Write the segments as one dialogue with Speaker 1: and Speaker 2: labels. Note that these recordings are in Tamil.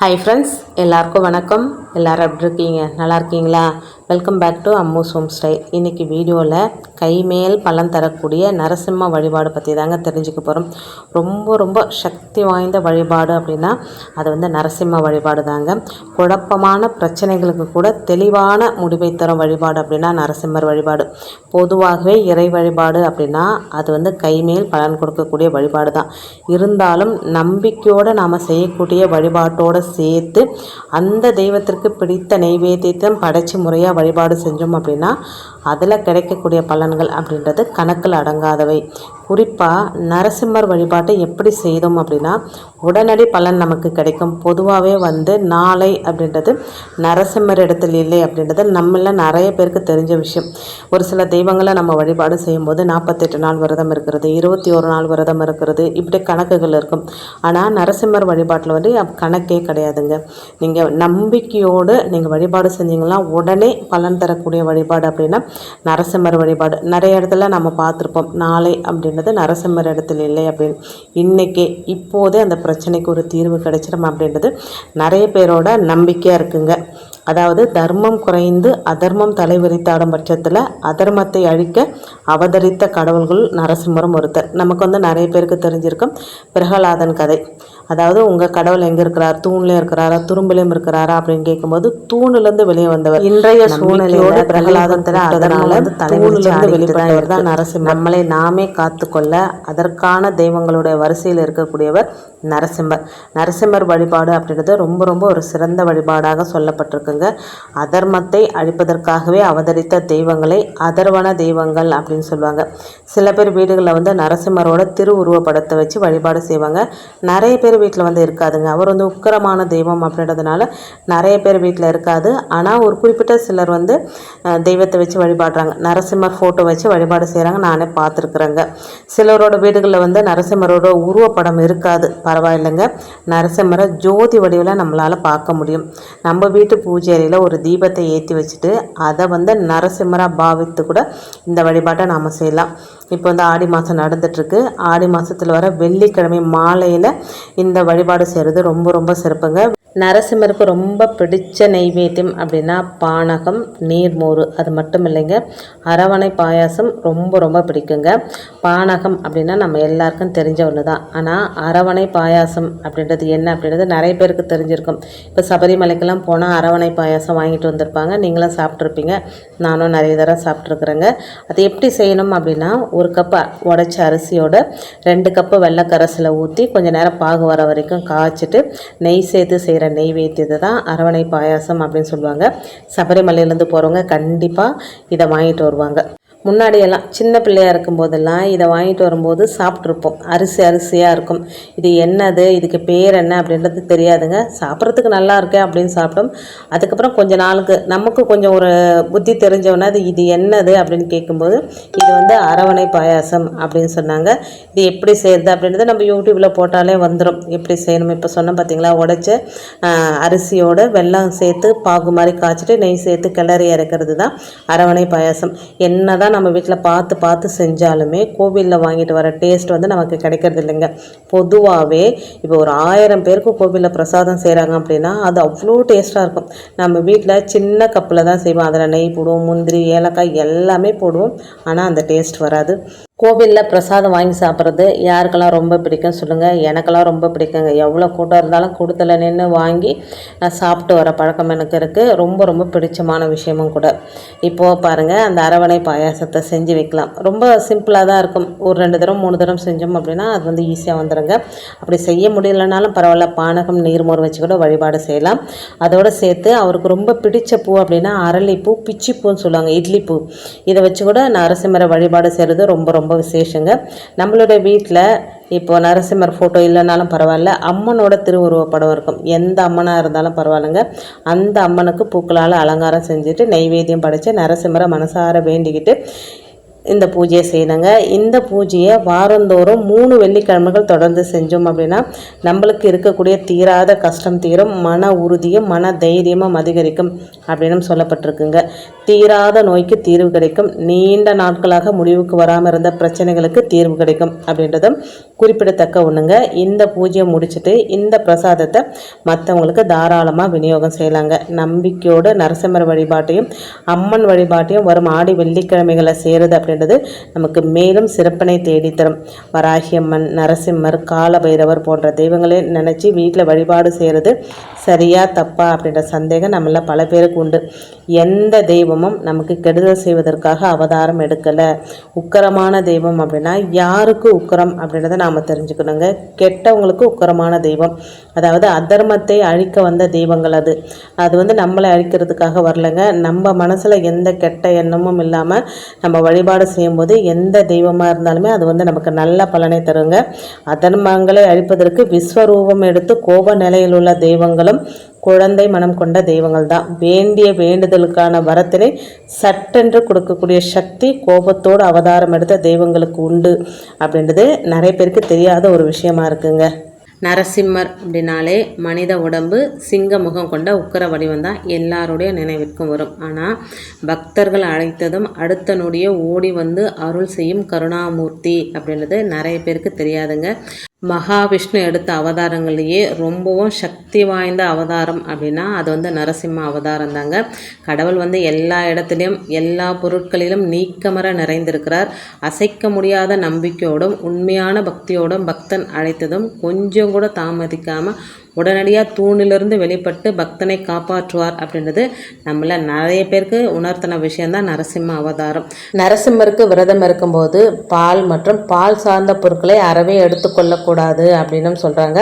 Speaker 1: ஹாய் ஃப்ரெண்ட்ஸ் எல்லாருக்கும் வணக்கம் எல்லோரும் எப்படி இருக்கீங்க நல்லா இருக்கீங்களா welcome back to Ammu's home style இன்றைக்கி வீடியோவில் கைமேல் பலன் தரக்கூடிய நரசிம்ம வழிபாடு பற்றி தாங்க தெரிஞ்சுக்க போகிறோம் ரொம்ப ரொம்ப சக்தி வாய்ந்த வழிபாடு அப்படின்னா அது வந்து நரசிம்ம வழிபாடு தாங்க குழப்பமான பிரச்சனைகளுக்கு கூட தெளிவான முடிவை தரும் வழிபாடு அப்படின்னா நரசிம்மர் வழிபாடு பொதுவாகவே இறை வழிபாடு அப்படின்னா அது வந்து கைமேல் பலன் கொடுக்கக்கூடிய வழிபாடு தான் இருந்தாலும் நம்பிக்கையோடு நாம் செய்யக்கூடிய வழிபாட்டோடு சேர்த்து அந்த தெய்வத்திற்கு பிடித்த நைவேத்தியத்தை படைச்சி முறையாக வழிபாடு செஞ்சோம் அப்படின்னா அதில் கிடைக்கக்கூடிய பலன்கள் அப்படின்றது கணக்கில் அடங்காதவை குறிப்பாக நரசிம்மர் வழிபாட்டை எப்படி செய்தோம் அப்படின்னா உடனடி பலன் நமக்கு கிடைக்கும் பொதுவாகவே வந்து நாளை அப்படின்றது நரசிம்மர் இடத்துல இல்லை அப்படின்றது நம்மள நிறைய பேருக்கு தெரிஞ்ச விஷயம் ஒரு சில தெய்வங்களை நம்ம வழிபாடு செய்யும்போது நாற்பத்தெட்டு நாள் விரதம் இருக்கிறது இருபத்தி ஒரு நாள் விரதம் இருக்கிறது இப்படி கணக்குகள் இருக்கும் ஆனால் நரசிம்மர் வழிபாட்டில் வந்து கணக்கே கிடையாதுங்க நீங்கள் நம்பிக்கையோடு நீங்கள் வழிபாடு செஞ்சீங்கன்னா உடனே பலன் தரக்கூடிய வழிபாடு அப்படின்னா நரசிம்மர் வழிபாடு நிறைய இடத்துல நம்ம பார்த்துருப்போம் நாளை அப்படின்றது நரசிம்மர் இடத்துல இல்லை அப்படின்னு இன்றைக்கே இப்போதே அந்த பிரச்சனைக்கு ஒரு தீர்வு கிடைச்சிடும் அப்படின்றது நிறைய பேரோட நம்பிக்கையாக இருக்குங்க அதாவது தர்மம் குறைந்து அதர்மம் தலைவிரித்தாடும் பட்சத்தில் அதர்மத்தை அழிக்க அவதரித்த கடவுள்கள் நரசிம்மரம் ஒருத்தர் நமக்கு வந்து நிறைய பேருக்கு தெரிஞ்சிருக்கும் பிரகலாதன் கதை அதாவது உங்கள் கடவுள் எங்கே இருக்கிறார் தூண்லேயும் இருக்கிறாரா துரும்புலையும் இருக்கிறாரா அப்படின்னு கேட்கும்போது தூணிலேருந்து வெளியே வந்தவர் இன்றைய சூழ்நிலையோடு பிரகலாதத்தில் அதனால தூணிலிருந்து வெளிப்பட்டவர் தான் நரசிம்மர் நம்மளை நாமே காத்துக்கொள்ள அதற்கான தெய்வங்களுடைய வரிசையில் இருக்கக்கூடியவர் நரசிம்மர் நரசிம்மர் வழிபாடு அப்படின்றது ரொம்ப ரொம்ப ஒரு சிறந்த வழிபாடாக சொல்லப்பட்டிருக்குங்க அதர்மத்தை அழிப்பதற்காகவே அவதரித்த தெய்வங்களை அதர்வன தெய்வங்கள் அப்படின்னு சொல்லுவாங்க சில பேர் வீடுகளில் வந்து நரசிம்மரோட திருவுருவப்படத்தை வச்சு வழிபாடு செய்வாங்க நிறைய பேர் வீட்டில் வந்து இருக்காதுங்க அவர் வந்து உக்கரமான தெய்வம் அப்படின்றதுனால நிறைய பேர் வீட்டில் இருக்காது ஆனால் ஒரு குறிப்பிட்ட சிலர் வந்து தெய்வத்தை வச்சு வழிபாடுறாங்க நரசிம்மர் ஃபோட்டோ வச்சு வழிபாடு செய்கிறாங்க நானே பார்த்துருக்குறேங்க சிலரோட வீடுகளில் வந்து நரசிம்மரோட உருவப்படம் இருக்காது பரவாயில்லைங்க நரசிம்மரை ஜோதி வடிவில் நம்மளால் பார்க்க முடியும் நம்ம வீட்டு பூஜையில் ஒரு தீபத்தை ஏற்றி வச்சுட்டு அதை வந்து நரசிம்மராக பாவித்து கூட இந்த வழிபாட்டை நாம் செய்யலாம் இப்போ வந்து ஆடி மாதம் நடந்துட்டுருக்கு ஆடி மாதத்தில் வர வெள்ளிக்கிழமை மாலையில் இந்த வழிபாடு செய்கிறது ரொம்ப ரொம்ப சிறப்புங்க நரசிம்மருக்கு ரொம்ப பிடிச்ச நைவேத்தியம் அப்படின்னா பானகம் நீர்மோறு அது மட்டும் இல்லைங்க அரவணை பாயாசம் ரொம்ப ரொம்ப பிடிக்குங்க பானகம் அப்படின்னா நம்ம எல்லாருக்கும் தெரிஞ்ச ஒன்று தான் ஆனால் அரவணை பாயாசம் அப்படின்றது என்ன அப்படின்றது நிறைய பேருக்கு தெரிஞ்சிருக்கும் இப்போ சபரிமலைக்கெல்லாம் போனால் அரவணை பாயாசம் வாங்கிட்டு வந்திருப்பாங்க நீங்களும் சாப்பிட்ருப்பீங்க நானும் நிறைய தடவை சாப்பிட்ருக்குறேங்க அது எப்படி செய்யணும் அப்படின்னா ஒரு கப்பை உடச்ச அரிசியோட ரெண்டு கப்பு வெள்ளக்கரசில் ஊற்றி கொஞ்சம் நேரம் பாகு வர வரைக்கும் காய்ச்சிட்டு நெய் சேர்த்து செய்கிற நெய்வேத்தியத்தை தான் அரவணை பாயாசம் அப்படின்னு சொல்லுவாங்க சபரிமலையிலேருந்து போகிறவங்க கண்டிப்பாக இதை வாங்கிட்டு வருவாங்க முன்னாடியெல்லாம் சின்ன பிள்ளையாக இருக்கும்போதெல்லாம் இதை வாங்கிட்டு வரும்போது சாப்பிட்ருப்போம் அரிசி அரிசியாக இருக்கும் இது என்னது இதுக்கு பேர் என்ன அப்படின்றது தெரியாதுங்க சாப்பிட்றதுக்கு நல்லா இருக்கே அப்படின்னு சாப்பிடும் அதுக்கப்புறம் கொஞ்ச நாளுக்கு நமக்கு கொஞ்சம் ஒரு புத்தி தெரிஞ்சவொன்னே அது இது என்னது அப்படின்னு கேட்கும்போது இது வந்து அரவணை பாயாசம் அப்படின்னு சொன்னாங்க இது எப்படி செய்கிறது அப்படின்றது நம்ம யூடியூப்பில் போட்டாலே வந்துடும் எப்படி செய்யணும் இப்போ சொன்னோம் பார்த்தீங்களா உடச்சி அரிசியோடு வெள்ளம் சேர்த்து பாகு மாதிரி காய்ச்சிட்டு நெய் சேர்த்து கிளறி இறக்கிறது தான் அரவணை பாயாசம் என்ன தான் நம்ம வீட்டில் பார்த்து பார்த்து செஞ்சாலுமே கோவிலில் வாங்கிட்டு வர டேஸ்ட் வந்து நமக்கு கிடைக்கிறது இல்லைங்க பொதுவாகவே இப்போ ஒரு ஆயிரம் பேருக்கு கோவிலில் பிரசாதம் செய்கிறாங்க அப்படின்னா அது அவ்வளோ டேஸ்ட்டாக இருக்கும் நம்ம வீட்டில் சின்ன கப்பில் தான் செய்வோம் அதில் நெய் போடுவோம் முந்திரி ஏலக்காய் எல்லாமே போடுவோம் ஆனால் அந்த டேஸ்ட் வராது கோவிலில் பிரசாதம் வாங்கி சாப்பிட்றது யாருக்கெல்லாம் ரொம்ப பிடிக்கும் சொல்லுங்கள் எனக்கெல்லாம் ரொம்ப பிடிக்குங்க எவ்வளோ கூட்டம் இருந்தாலும் கூட்டத்தில் நின்று வாங்கி நான் சாப்பிட்டு வர பழக்கம் எனக்கு இருக்குது ரொம்ப ரொம்ப பிடிச்சமான விஷயமும் கூட இப்போது பாருங்கள் அந்த அரவணை பாயாசத்தை செஞ்சு வைக்கலாம் ரொம்ப சிம்பிளாக தான் இருக்கும் ஒரு ரெண்டு தரம் மூணு தரம் செஞ்சோம் அப்படின்னா அது வந்து ஈஸியாக வந்துடுங்க அப்படி செய்ய முடியலனாலும் பரவாயில்ல பானகம் நீர்மோர் வச்சு கூட வழிபாடு செய்யலாம் அதோடு சேர்த்து அவருக்கு ரொம்ப பிடிச்ச பூ அப்படின்னா அரளிப்பூ பிச்சிப்பூன்னு சொல்லுவாங்க இட்லி பூ இதை வச்சு கூட நான் வழிபாடு செய்கிறது ரொம்ப ரொம்ப ரொம்ப விசேஷங்க நம்மளுடைய வீட்டில் இப்போது நரசிம்மர் ஃபோட்டோ இல்லைனாலும் பரவாயில்ல அம்மனோட திருவுருவ படம் இருக்கும் எந்த அம்மனாக இருந்தாலும் பரவாயில்லைங்க அந்த அம்மனுக்கு பூக்களால் அலங்காரம் செஞ்சுட்டு நைவேத்தியம் படைத்து நரசிம்மரை மனசார வேண்டிக்கிட்டு இந்த பூஜையை செய்யணுங்க இந்த பூஜையை வாரந்தோறும் மூணு வெள்ளிக்கிழமைகள் தொடர்ந்து செஞ்சோம் அப்படின்னா நம்மளுக்கு இருக்கக்கூடிய தீராத கஷ்டம் தீரும் மன உறுதியும் மன தைரியமும் அதிகரிக்கும் அப்படின்னு சொல்லப்பட்டிருக்குங்க தீராத நோய்க்கு தீர்வு கிடைக்கும் நீண்ட நாட்களாக முடிவுக்கு வராமல் இருந்த பிரச்சனைகளுக்கு தீர்வு கிடைக்கும் அப்படின்றதும் குறிப்பிடத்தக்க ஒன்றுங்க இந்த பூஜையை முடிச்சுட்டு இந்த பிரசாதத்தை மற்றவங்களுக்கு தாராளமாக விநியோகம் செய்யலாங்க நம்பிக்கையோடு நரசிம்மர் வழிபாட்டையும் அம்மன் வழிபாட்டையும் வரும் ஆடி வெள்ளிக்கிழமைகளை செய்கிறது அப்படின்றது நமக்கு மேலும் சிறப்பினை தேடித்தரும் வராகியம்மன் நரசிம்மர் காலபைரவர் போன்ற தெய்வங்களே நினச்சி வீட்டில் வழிபாடு செய்கிறது சரியாக தப்பா அப்படின்ற சந்தேகம் நம்மள பல பேருக்கு உண்டு எந்த தெய்வமும் நமக்கு கெடுதல் செய்வதற்காக அவதாரம் எடுக்கலை உக்கரமான தெய்வம் அப்படின்னா யாருக்கு உக்கரம் அப்படின்றத நாம் தெரிஞ்சுக்கணுங்க கெட்டவங்களுக்கு உக்கரமான தெய்வம் அதாவது அதர்மத்தை அழிக்க வந்த தெய்வங்கள் அது அது வந்து நம்மளை அழிக்கிறதுக்காக வரலைங்க நம்ம மனசில் எந்த கெட்ட எண்ணமும் இல்லாமல் நம்ம வழிபாடு செய்யும்போது எந்த தெய்வமாக இருந்தாலுமே அது வந்து நமக்கு நல்ல பலனை தருங்க அதர்மங்களை அழிப்பதற்கு விஸ்வரூபம் எடுத்து கோப நிலையில் உள்ள தெய்வங்களும் குழந்தை மனம் கொண்ட தெய்வங்கள் தான் வேண்டிய வேண்டுதலுக்கான வரத்தினை சட்டென்று கொடுக்கக்கூடிய சக்தி கோபத்தோடு அவதாரம் எடுத்த தெய்வங்களுக்கு உண்டு அப்படின்றது நிறைய பேருக்கு தெரியாத ஒரு விஷயமா இருக்குங்க நரசிம்மர் அப்படின்னாலே மனித உடம்பு சிங்க முகம் கொண்ட உக்கர வடிவம் தான் எல்லாருடைய நினைவிற்கும் வரும் ஆனால் பக்தர்கள் அழைத்ததும் அடுத்த நொடியை ஓடி வந்து அருள் செய்யும் கருணாமூர்த்தி அப்படின்றது நிறைய பேருக்கு தெரியாதுங்க மகாவிஷ்ணு எடுத்த அவதாரங்கள்லேயே ரொம்பவும் சக்தி வாய்ந்த அவதாரம் அப்படின்னா அது வந்து நரசிம்ம அவதாரம் தாங்க கடவுள் வந்து எல்லா இடத்துலையும் எல்லா பொருட்களிலும் நீக்கமர நிறைந்திருக்கிறார் அசைக்க முடியாத நம்பிக்கையோடும் உண்மையான பக்தியோடும் பக்தன் அழைத்ததும் கொஞ்சம் கூட தாமதிக்காமல் உடனடியாக தூணிலிருந்து வெளிப்பட்டு பக்தனை காப்பாற்றுவார் அப்படின்றது நம்மள நிறைய பேருக்கு உணர்த்தின விஷயந்தான் நரசிம்ம அவதாரம் நரசிம்மருக்கு விரதம் இருக்கும்போது பால் மற்றும் பால் சார்ந்த பொருட்களை அறவே எடுத்துக்கொள்ளக்கூடாது அப்படின்னு சொல்கிறாங்க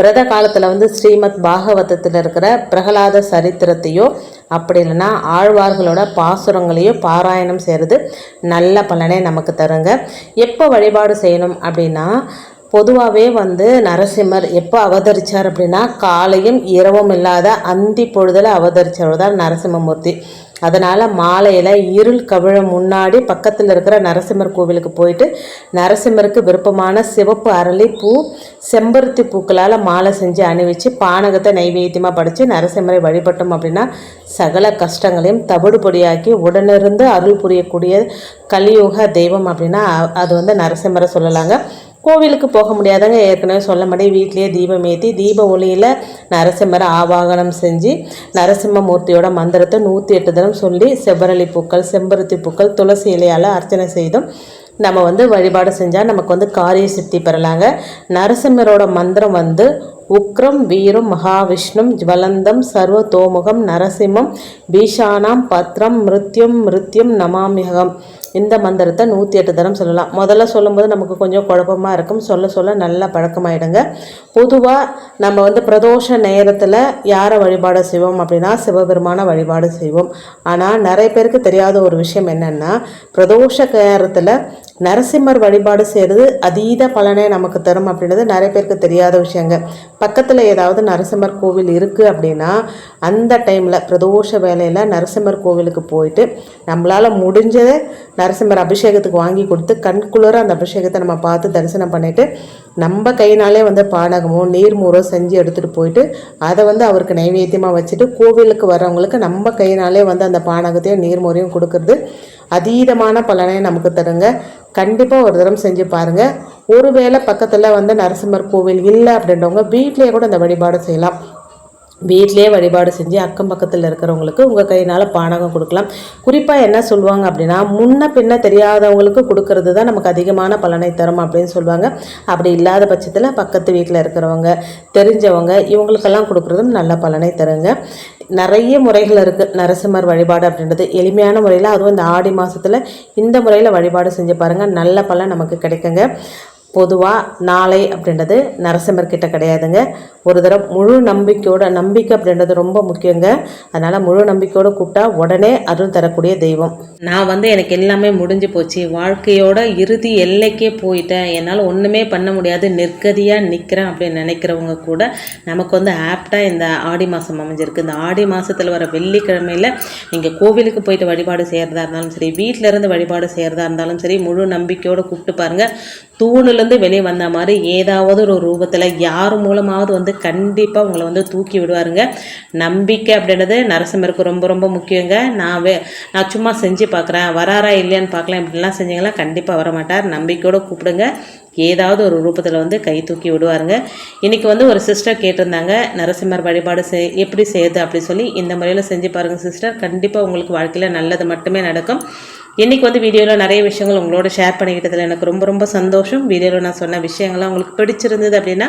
Speaker 1: விரத காலத்தில் வந்து ஸ்ரீமத் பாகவதத்தில் இருக்கிற பிரகலாத சரித்திரத்தையோ அப்படி இல்லைன்னா ஆழ்வார்களோட பாசுரங்களையோ பாராயணம் செய்கிறது நல்ல பலனை நமக்கு தருங்க எப்போ வழிபாடு செய்யணும் அப்படின்னா பொதுவாகவே வந்து நரசிம்மர் எப்போ அவதரித்தார் அப்படின்னா காலையும் இரவும் இல்லாத அந்தி பொழுதில் அவதரித்தவர் தான் நரசிம்மமூர்த்தி அதனால் மாலையில் இருள் கவிழ முன்னாடி பக்கத்தில் இருக்கிற நரசிம்மர் கோவிலுக்கு போயிட்டு நரசிம்மருக்கு விருப்பமான சிவப்பு அரளி பூ செம்பருத்தி பூக்களால் மாலை செஞ்சு அணிவிச்சு பானகத்தை நைவேத்தியமாக படித்து நரசிம்மரை வழிபட்டோம் அப்படின்னா சகல கஷ்டங்களையும் தவிடு பொடியாக்கி உடனிருந்து அருள் புரியக்கூடிய கலியுக தெய்வம் அப்படின்னா அது வந்து நரசிம்மரை சொல்லலாங்க கோவிலுக்கு போக முடியாதவங்க ஏற்கனவே சொல்ல மாட்டேன் வீட்லேயே தீபம் ஏற்றி தீப ஒளியில் நரசிம்மரை ஆவாகனம் செஞ்சு நரசிம்ம மூர்த்தியோட மந்திரத்தை நூற்றி எட்டு தினம் சொல்லி செவ்வரளி பூக்கள் செம்பருத்தி பூக்கள் துளசி இலையால் அர்ச்சனை செய்தும் நம்ம வந்து வழிபாடு செஞ்சால் நமக்கு வந்து காரிய சித்தி பெறலாங்க நரசிம்மரோட மந்திரம் வந்து உக்ரம் வீரம் மகாவிஷ்ணும் ஜுவலந்தம் சர்வதோமுகம் நரசிம்மம் பீஷானாம் பத்ரம் மிருத்யம் மிருத்யம் நமாமியகம் இந்த மந்திரத்தை நூற்றி எட்டு தரம் சொல்லலாம் முதல்ல சொல்லும்போது நமக்கு கொஞ்சம் குழப்பமாக இருக்கும் சொல்ல சொல்ல நல்லா பழக்கமாயிடுங்க பொதுவாக நம்ம வந்து பிரதோஷ நேரத்தில் யாரை வழிபாடு செய்வோம் அப்படின்னா சிவபெருமான வழிபாடு செய்வோம் ஆனால் நிறைய பேருக்கு தெரியாத ஒரு விஷயம் என்னென்னா பிரதோஷ நேரத்தில் நரசிம்மர் வழிபாடு செய்கிறது அதீத பலனை நமக்கு தரும் அப்படின்றது நிறைய பேருக்கு தெரியாத விஷயங்க பக்கத்தில் ஏதாவது நரசிம்மர் கோவில் இருக்குது அப்படின்னா அந்த டைமில் பிரதோஷ வேலையில் நரசிம்மர் கோவிலுக்கு போயிட்டு நம்மளால் முடிஞ்சதை நரசிம்மர் அபிஷேகத்துக்கு வாங்கி கொடுத்து கண்குளர அந்த அபிஷேகத்தை நம்ம பார்த்து தரிசனம் பண்ணிவிட்டு நம்ம கையினாலே வந்து பானகமோ நீர்மூரோ செஞ்சு எடுத்துகிட்டு போயிட்டு அதை வந்து அவருக்கு நைவேத்தியமாக வச்சுட்டு கோவிலுக்கு வர்றவங்களுக்கு நம்ம கையினாலே வந்து அந்த பானகத்தையும் நீர்மூரையும் கொடுக்கறது அதீதமான பலனை நமக்கு தருங்க கண்டிப்பாக ஒரு தரம் செஞ்சு பாருங்கள் ஒருவேளை பக்கத்தில் வந்து நரசிம்மர் கோவில் இல்லை அப்படின்றவங்க வீட்லேயே கூட இந்த வழிபாடு செய்யலாம் வீட்லேயே வழிபாடு செஞ்சு அக்கம் பக்கத்தில் இருக்கிறவங்களுக்கு உங்கள் கையினால் பானகம் கொடுக்கலாம் குறிப்பாக என்ன சொல்லுவாங்க அப்படின்னா முன்ன பின்ன தெரியாதவங்களுக்கு கொடுக்கறது தான் நமக்கு அதிகமான பலனை தரும் அப்படின்னு சொல்லுவாங்க அப்படி இல்லாத பட்சத்தில் பக்கத்து வீட்டில் இருக்கிறவங்க தெரிஞ்சவங்க இவங்களுக்கெல்லாம் கொடுக்குறதும் நல்ல பலனை தருங்க நிறைய முறைகள் இருக்குது நரசிம்மர் வழிபாடு அப்படின்றது எளிமையான முறையில் அதுவும் இந்த ஆடி மாதத்தில் இந்த முறையில் வழிபாடு செஞ்சு பாருங்கள் நல்ல பலன் நமக்கு கிடைக்குங்க பொதுவாக நாளை அப்படின்றது நரசிம்மர்கிட்ட கிடையாதுங்க ஒரு தடவை முழு நம்பிக்கையோட நம்பிக்கை அப்படின்றது ரொம்ப முக்கியங்க அதனால் முழு நம்பிக்கையோடு கூப்பிட்டா உடனே அருள் தரக்கூடிய தெய்வம் நான் வந்து எனக்கு எல்லாமே முடிஞ்சு போச்சு வாழ்க்கையோட இறுதி எல்லைக்கே போயிட்டேன் என்னால் ஒன்றுமே பண்ண முடியாது நெற்கதியாக நிற்கிறேன் அப்படின்னு நினைக்கிறவங்க கூட நமக்கு வந்து ஆப்டாக இந்த ஆடி மாதம் அமைஞ்சிருக்கு இந்த ஆடி மாதத்தில் வர வெள்ளிக்கிழமையில் நீங்கள் கோவிலுக்கு போயிட்டு வழிபாடு செய்கிறதா இருந்தாலும் சரி வீட்டிலேருந்து வழிபாடு செய்கிறதா இருந்தாலும் சரி முழு நம்பிக்கையோடு கூப்பிட்டு பாருங்கள் தூணுலேருந்து வெளியே வந்த மாதிரி ஏதாவது ஒரு ரூபத்தில் யார் மூலமாவது வந்து கண்டிப்பாக உங்களை வந்து தூக்கி விடுவாருங்க நம்பிக்கை அப்படின்றது நரசிம்மருக்கு ரொம்ப ரொம்ப முக்கியங்க நான் நான் சும்மா செஞ்சு பார்க்குறேன் வராரா இல்லையான்னு பார்க்கலாம் இப்படிலாம் செஞ்சீங்கன்னா கண்டிப்பாக வரமாட்டார் நம்பிக்கையோடு கூப்பிடுங்க ஏதாவது ஒரு ரூபத்தில் வந்து கை தூக்கி விடுவாருங்க இன்றைக்கி வந்து ஒரு சிஸ்டர் கேட்டிருந்தாங்க நரசிம்மர் வழிபாடு செய் எப்படி செய்யுது அப்படி சொல்லி இந்த முறையில் செஞ்சு பாருங்கள் சிஸ்டர் கண்டிப்பாக உங்களுக்கு வாழ்க்கையில் நல்லது மட்டுமே நடக்கும் இன்றைக்கி வந்து வீடியோவில் நிறைய விஷயங்கள் உங்களோட ஷேர் பண்ணிக்கிட்டதில் எனக்கு ரொம்ப ரொம்ப சந்தோஷம் வீடியோவில் நான் சொன்ன விஷயங்கள்லாம் உங்களுக்கு பிடிச்சிருந்தது அப்படின்னா